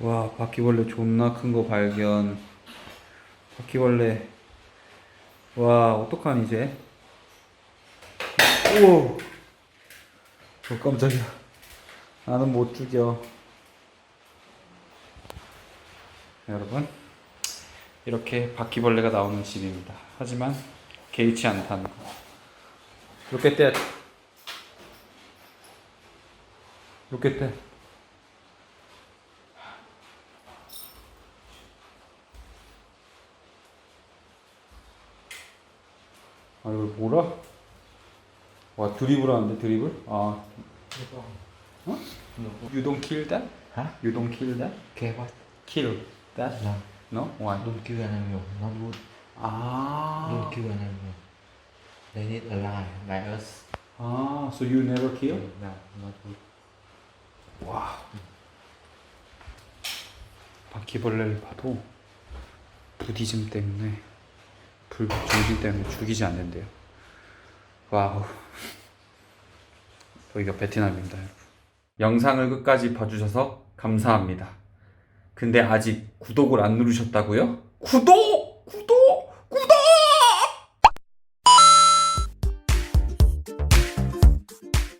와 바퀴벌레 존나 큰 거 발견. 바퀴벌레. 와 어떡하니 이제? 우와. 어 깜짝이야. 나는 못 죽여. 여러분 이렇게 바퀴벌레가 나오는 집입니다. 하지만 개의치 않다는 거. that Look at that 아 이걸 뭐라? 와 드리블 하는데 드리블? 아 어? You don't kill that? Hả? You don't kill that? Okay, what? Kill that? No, No? Why? don't kill an animal. Not good. 아. Don't kill an animal. They need alive, like us. 아, so you never kill? No, not good. 와. 바퀴벌레를 봐도 부디즘 때문에 불 정신 때문에 죽이지 않는데요. 와우. 여기가 베트남입니다, 여러분. 영상을 끝까지 봐주셔서 감사합니다. 근데 아직 구독을 안 누르셨다고요? 구독! 구독!